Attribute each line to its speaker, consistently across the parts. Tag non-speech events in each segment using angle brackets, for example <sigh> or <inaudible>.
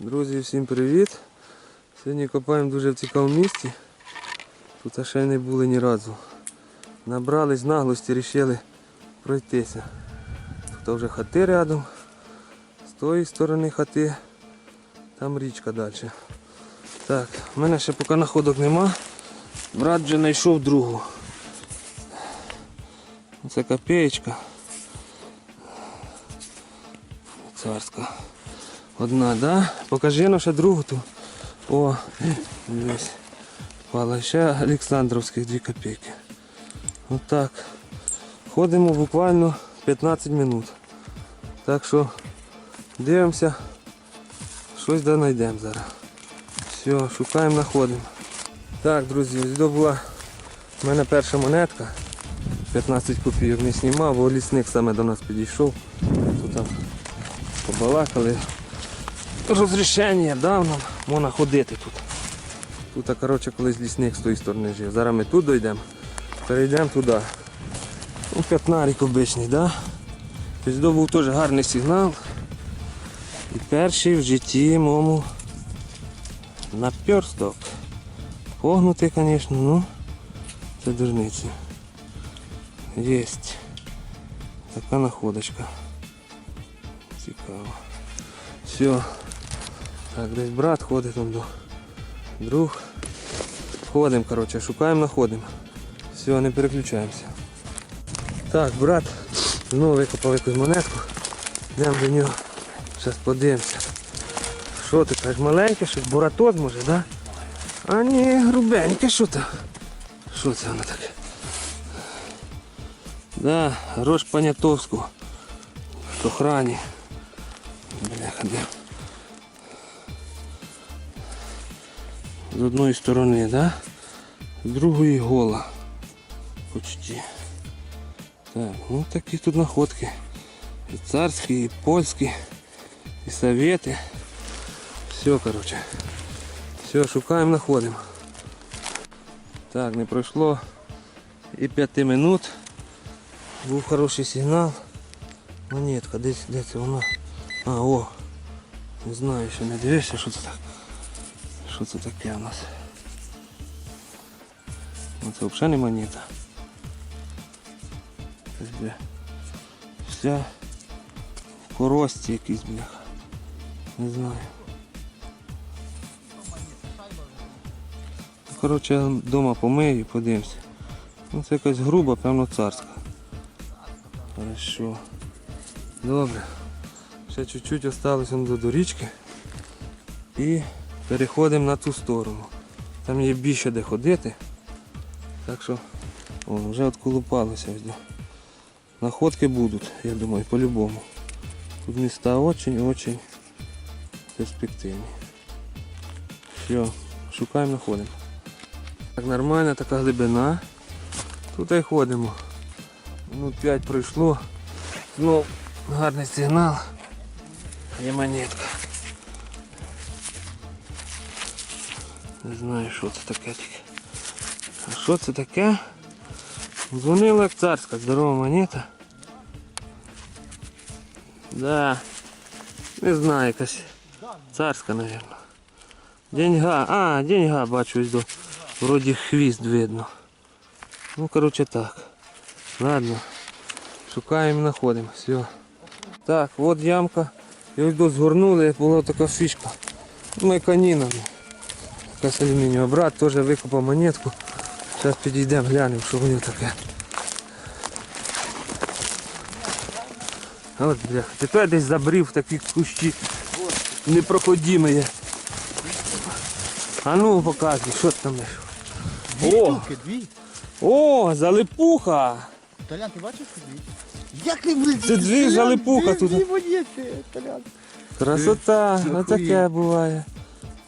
Speaker 1: Друзі, всім привіт! Сьогодні копаємо дуже в цікавому місці. Тут ще не були ні разу. Набрались наглості, вирішили пройтися. Тут вже хати рядом. З тої сторони хати, там річка далі. Так, в мене ще поки находок нема. Брат вже знайшов другу. Це копеечка. Царська. Одна, да? Покажи ще другу ту. О, дивись. Пала ще Олександровських 2 копійки. Отак. Ходимо буквально 15 минут. Так що дивимося. Щось да знайдемо зараз. Все, шукаємо, знаходимо. Так, друзі, ось до була в мене перша монетка. 15 копійок не знімав, бо лісник саме до нас підійшов. Тут там побалакали. Розрішення дав нам, можна ходити тут. Тут, коротше, колись лісник з тої сторони жив. Зараз ми тут дійдемо, перейдемо туди. Ну, п'ятнарик обичний, да? Тобто був теж гарний сигнал. І перший в житті моєму наперсток. Погнутий, звісно, ну це дурниці. Єсть. Така находочка. Цікаво. Все. Так, десь брат ходить там до друг. Ходимо, коротше, шукаємо, знаходимо. Все, не переключаємося. Так, брат знову викопав якусь монетку. Йдемо до нього. Зараз подивимося. Що ти кажеш, маленьке, щось буратоз може, да? А ні, грубеньке, що це? Що це воно таке? Да, грош Понятовську. В охрані. Бляха, де? З одної сторони, да? З другої гола. Почти. Так, ну такі тут находки. І царські, і польські, і совєти. Все, короче. Все, шукаємо, знаходимо. Так, не пройшло і п'яти минут. Був хороший сигнал. Монетка, десь де це вона? А, о! Не знаю, ще не дивишся, що це так. Що це таке у нас? Ну, це взагалі не монета. Ось, бля. Вся в корості якийсь, бляха. Не знаю. Ну, Коротше, я вдома помию і подивимося. Ну, це якась груба, певно, царська. Хорошо. Добре. Ще чуть-чуть осталось до річки. І переходимо на ту сторону. Там є більше де ходити. Так що о, вже отколупалося. Находки будуть, я думаю, по-любому. Тут міста очень-очень перспективні. Все, шукаємо, знаходимо. Так, нормальна така глибина. Тут і ходимо. Минут 5 пройшло. Знов гарний сигнал. Є монетка. Не знаю, що це таке. А що це таке? Дзвонила як царська, здорова монета. Да. Не знаю, якась царська, мабуть. Деньга. А, деньга, бачу, ось. Вроді хвіст видно. Ну, коротше так. Ладно. Шукаємо, знаходимо. Все. Так, от ямка. І до згорнули, була така фішка. Меканіна. Якась алюмінієва. Брат теж викопав монетку. Зараз підійдемо, глянемо, що воно таке. От, бляха, тепер десь забрів такі кущі непроходимі. А ну показуй, що ти там знайшов.
Speaker 2: Дві
Speaker 1: О!
Speaker 2: штуки, дві.
Speaker 1: О, залипуха!
Speaker 2: Толян, ти бачиш що дві? Як не блин?
Speaker 1: Це дві залипуха тут.
Speaker 2: Дві монети, Толян.
Speaker 1: Красота, ну таке буває.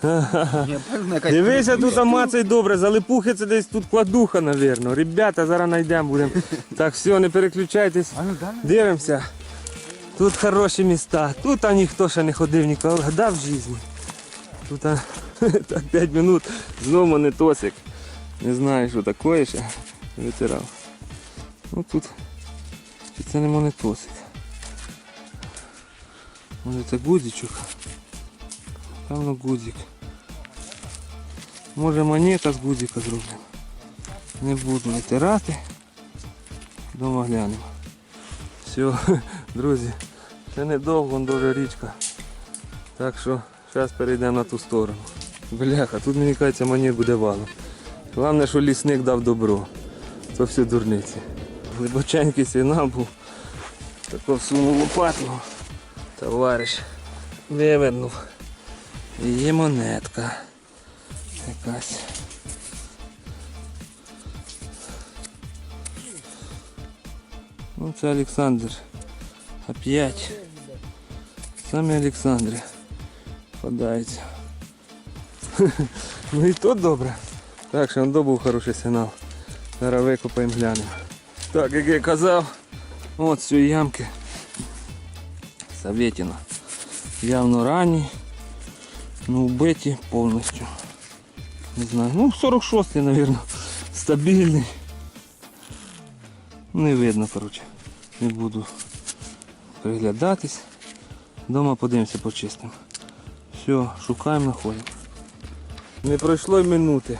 Speaker 2: Я певно, якась
Speaker 1: Дивися, тут амацей добре, залипухи це десь тут кладуха, напевно. Ребята, зараз знайдемо будемо. Так, все, не переключайтесь.
Speaker 2: А ну дай.
Speaker 1: Дивимося. Тут хороші міста. Тут а ніхто ще не ходив ніколи в житті. Тут а, <laughs> так 5 минут знову монетосик. Не знаю, що таке ще. Витирав. Ну тут. Чи це не монетосик? Може це гудзичок. Певно гудзик. Може монета з гудзика зроблена. Не буду натирати. Дома глянемо. Все, <laughs> друзі, це недовго, дуже річка. Так що зараз перейдемо на ту сторону. Бляха, тут мені кажеться монет буде валом. Головне, що лісник дав добро. Це все дурниці. Глибоченький сигнал був. Таку всунув лопату. Товариш вивернув. Є монетка. Якась. Ну це Олександр. Опять. Саме Олександри. Подається. <laughs> ну і тут добре. Так, що був хороший сигнал. Зараз викопаємо глянемо. Так, як я казав, от з ямки. Советіна. Явно ранній. Ну вбиті повністю. Не знаю. Ну 46-й, мабуть. Стабільний. Не видно, коротше. Не буду приглядатись. Дома подивимося почистимо. Все, шукаємо, знаходимо. Не пройшло й минути.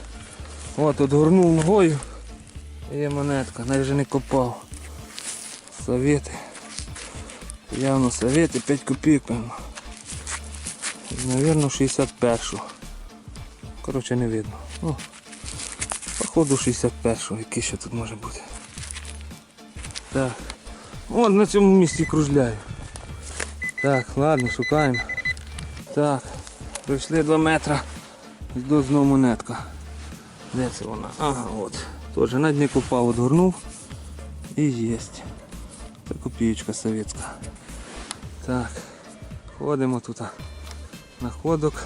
Speaker 1: От одгорнув ногою. Є монетка, навіть не копав. Совєти. Явно совєти, 5 копійок, певно. Навірно 61-го. Коротше не видно. О, походу 61-го, який ще тут може бути. Так. От на цьому місці кружляю. Так, ладно, шукаємо. Так, пройшли 2 метри. До знову монетка. Де це вона? Ага, от. Теж на дні копав, одгорнув. І єсть. Це копієчка совєтська. Так, ходимо тут. Находок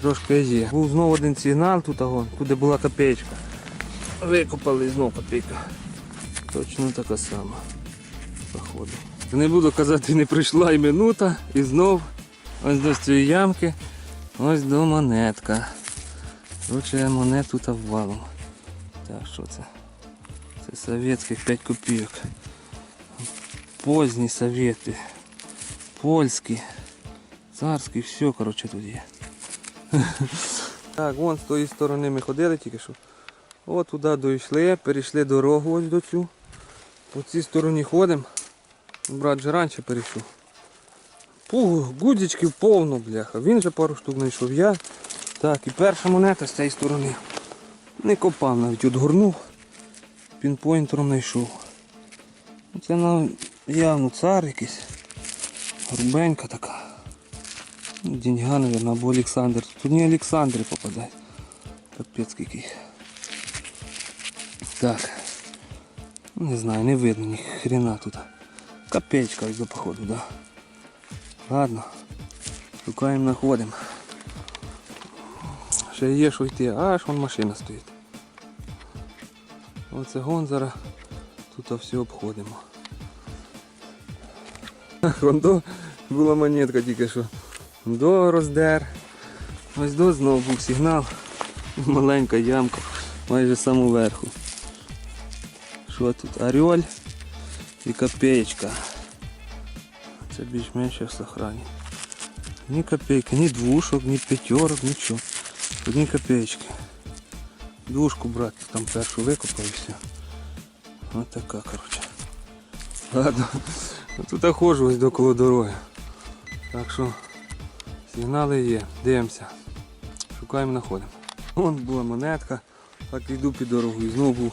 Speaker 1: трошки є. Був знову один сигнал тут, агон, куди була копеечка. Викопали і знову копійка. Точно така сама. Походу. Не буду казати, не прийшла і минута, і знов ось до цієї ямки, ось до монетка. Короче, монет тут ввалом. Так, що це? Це совєтських 5 копійок. Поздні совєти. Польські. Царський, все, коротше, тут є. <laughs> Так, вон з тої сторони ми ходили тільки що. От туди дійшли, перейшли дорогу ось до цю. По цій стороні ходимо. Брат же раніше перейшов. Пух, гудзичків повно, бляха. Він же пару штук знайшов. Я. Так, і перша монета з цієї сторони. Не копав навіть, отгорнув. Пінпойнтером знайшов. Це на явно цар якийсь. Грубенька така. Деньга, наверное, або Олександр. Тут не Олександри попадають. Капець який. Так. Ну, Не знаю, не видно ні хрена тут. Копеечка ось походу, да. Ладно. Шукаємо, знаходимо. Ще є що йти, аж вон машина стоїть. Оце гон зараз тут все обходимо. Вон до була монетка тільки що. До роздер. Ось до знову був сигнал. Маленька ямка, майже саму верху. Що тут? Орель і копеечка. Це більш-менш в сохрані. Ні копейки, ні двушок, ні п'ятерок, нічого. Одні копеечки. Двушку брати, там першу викопав і все. Ось така, коротше. Ладно. Тут я ходжу ось до коло дороги. Так що сигнали є. Дивимося. Шукаємо, знаходимо. Вон була монетка. Так йду під дорогу і знову був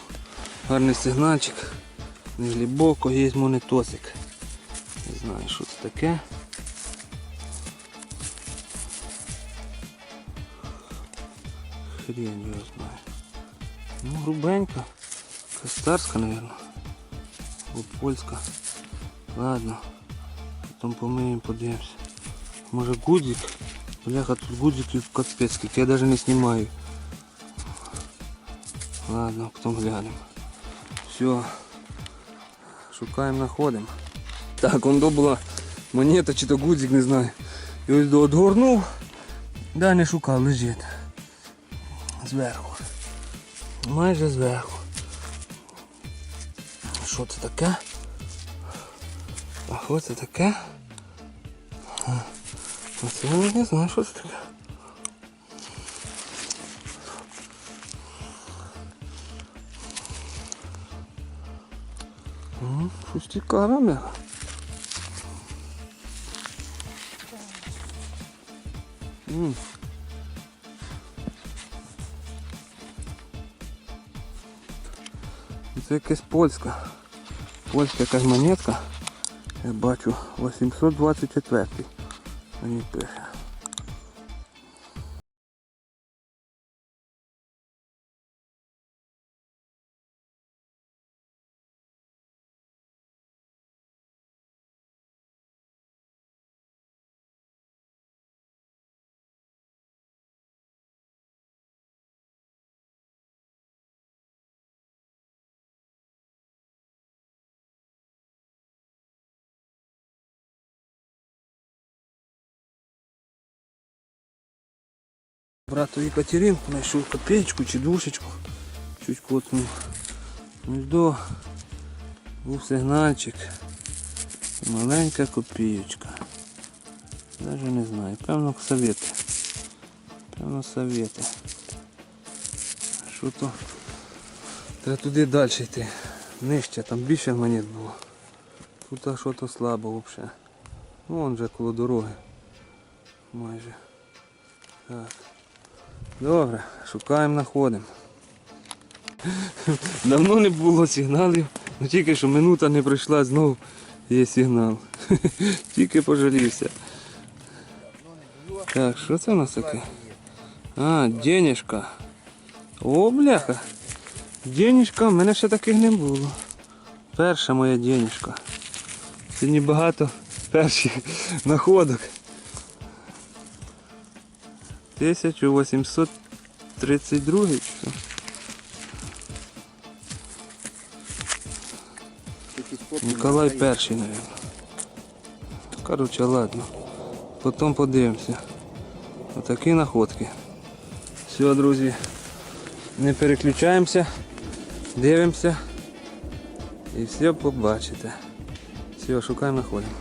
Speaker 1: гарний сигнальчик. Не глибоко, є монетосик. Не знаю, що це таке. Хрень його знаю. Ну, грубенька. Костарська, мабуть. Або польська. Ладно. Потім помиємо, подивимося. Може гудзик? Бляха, тут гудзиків капець, скільки я навіть не знімаю. Ладно, потім глянемо. Все. Шукаємо, знаходимо. Так, он була монета чи то гудзик, не знаю. І ось одгорнув. Да, не шукав, лежить. Зверху. Майже зверху. Що це таке? А що це таке? Оце я не знаю, що це таке. Щось цікаве, бляха. М. Це якась польська. Польська якась монетка. Я бачу 824. Мені пише. Брату Екатеринку знайшов копеечку чи душечку. Чуть котнув. Ну до був сигнальчик. Маленька копієчка. Даже не знаю. Певно совєти. Певно совєти. Що то? Треба туди далі йти. Нижче, там більше монет було. Тут що то слабо взагалі. Ну вон вже коло дороги. Майже. Так. Добре, шукаємо, знаходимо. Давно не було сигналів, ну тільки що минута не пройшла, знов є сигнал. Тільки пожалівся. Так, що це у нас таке? А, денежка. О, бляха. Денежка, в мене ще таких не було. Перша моя денежка. Сьогодні багато перших <laughs> находок. 1832 чи? Николай перший, наверное. Короче, ладно. Потім подивимося. Отакі находки. Все, друзі. Не переключаємося. Дивимося. І все побачите. Все, шукаємо, знаходимо.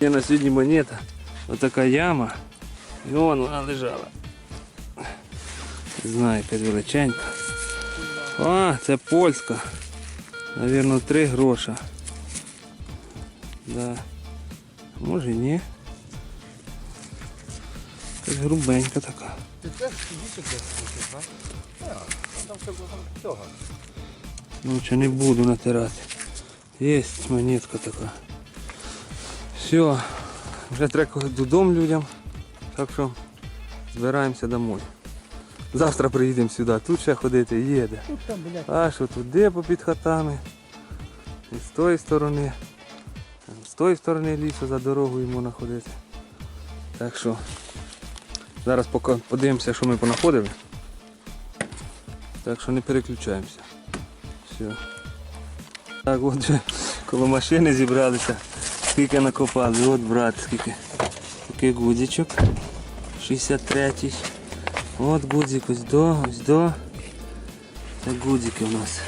Speaker 1: Є на сьогодні монета. Отака яма. І вон вона лежала. Не знаю, якась величенька. А, це польська. Навірно, 3 гроша. Да. Може ні. Якась грубенька така.
Speaker 2: Ти теж сидіти десь, а? Так, там все цього.
Speaker 1: Ну чи не буду натирати. Є монетка така. Все, вже треба додому людям. Так що збираємося домой. Завтра приїдемо сюди. Тут ще ходити їде.
Speaker 2: Тут там, блядь,
Speaker 1: А що туди попід хатами. І з тої сторони. З тої сторони лісу за дорогою йому ходити. Так що зараз поки подивимося, що ми понаходили. Так що не переключаємося. Все. Так от вже коло машини зібралися. Скільки накопали. От брат, скільки. Такий гудзичок. 63-й. От гудзик, ось до, ось до. Це гудзики у нас.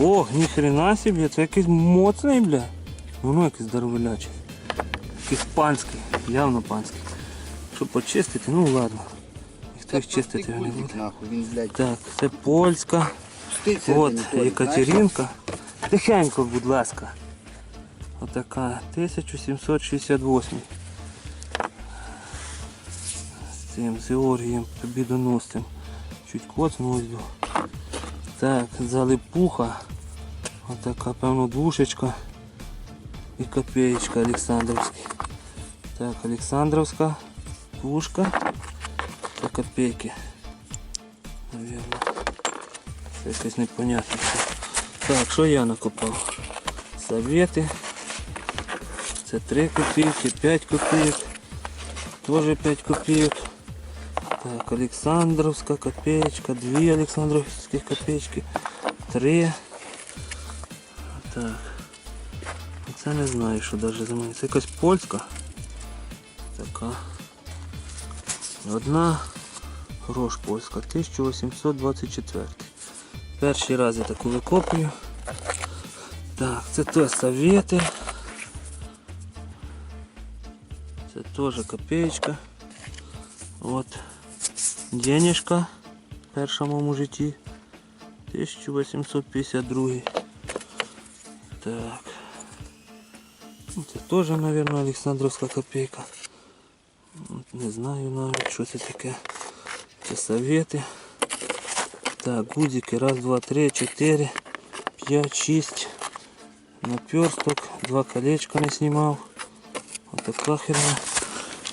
Speaker 1: Ох, ніхрена собі, це якийсь моцний, бля. Воно якийсь здоровелячий. Якийсь панський, явно панський. Щоб почистити, ну ладно. Ніхто їх чистити не буде. Так, це польська. От Екатеринка. Тихенько, будь ласка. Отака 1768. Цим з Георгієм. Чуть коцнув ось. Так, залипуха. Отака, певно, двушечка. І копеечка Олександровська. Так, Олександровська двушка. Та копейки. Наверное. Це якось непонятно. Так, що я накопав? Совети. Це 3 копійки, 5 копійок. Теж 5 копійок. Так, Олександровська копеечка, 2 Олександровські копеечки, 3. Так. Це не знаю, що навіть за мене. Це якась польська. Така. Одна грош польська, 1824. Перший раз я таку викоплюю. Так, це теж совєти. Це Тоже копеечка. От. Денежка в першому моєму житті. 1852. Так. Ну, Це теж, мабуть, Олександровська копійка. От Не знаю навіть, що це таке. Це совєти. Так, гудзики. Раз, два, три, чотири, п'ять, шість. Наперсток. Два колечка не знімав. Отака херня.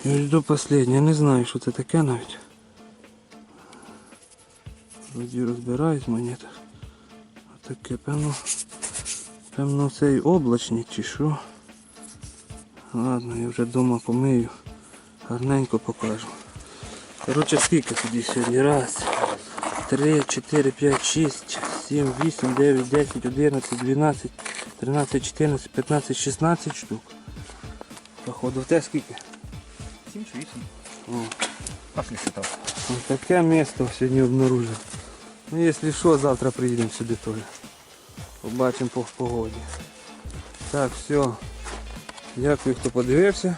Speaker 1: І ось до последнього. Я не знаю, що це таке навіть. Вроді розбираюсь в монетах. Отаке, певно. Певно цей облачний чи що. Ладно, я вже вдома помию. Гарненько покажу. Коротше, скільки тоді сьогодні? Раз, три, чотири, п'ять, шість, сім, вісім, дев'ять, десять, одинадцять, дванадцять, тринадцять, чотирнадцять, п'ятнадцять, шістнадцять штук. Походу в те скільки?
Speaker 2: 7 чи 8.
Speaker 1: О,
Speaker 2: считав.
Speaker 1: ось таке місто сьогодні обнаружив. Ну, якщо що, завтра приїдемо сюди теж. Побачимо по погоді. Так, все. Дякую, хто подивився.